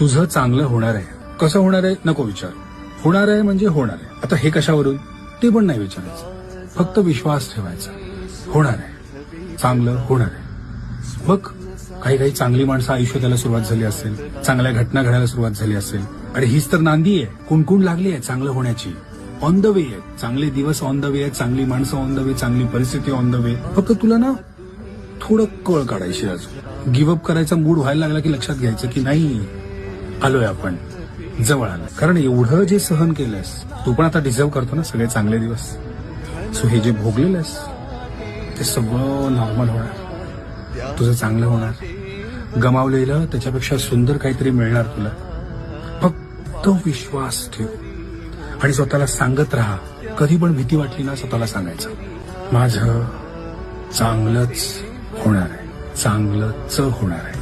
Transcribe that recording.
तुझं चांगलं होणार आहे. कसं होणार आहे? नको विचार. होणार आहे म्हणजे होणार आहे. आता हे कशावरून? ते पण नाही विचारायचं. फक्त विश्वास ठेवायचा. होणार आहे. चांगलं होणार आहे. बघ काही काही चांगली माणसं आयुष्य त्याला सुरुवात झाली असेल चांगल्या घटना घडायला सुरुवात झाली असेल. आणि हीच तर नांदी आहे. कुणकुण लागली आहे चांगलं होण्याची? ऑन द वे आहे चांगले दिवस ऑन द वे आहेत. चांगली माणसं ऑन द वे चांगली परिस्थिती ऑन द वे फक्त तुला ना थोडं कळ काढायची अजून. गिवअप करायचा मूड व्हायला लागला की लक्षात घ्यायचं की नाही आलोय आपण. जवळ आलो कारण एवढं जे सहन केलंस तू पण आता डिझर्व करतो ना सगळे चांगले दिवस. सो हे जे भोगलेलंस ते सगळं नॉर्मल होणार. तुझं चांगलं होणार. गमावलेलं त्याच्यापेक्षा सुंदर काहीतरी मिळणार तुला. फक्त विश्वास ठेव. आणि स्वतःला सांगत राहा. कधी पण भीती वाटली ना स्वतःला सांगायचं. माझं चांगलंच होणार आहे. चांगलंच होणार आहे.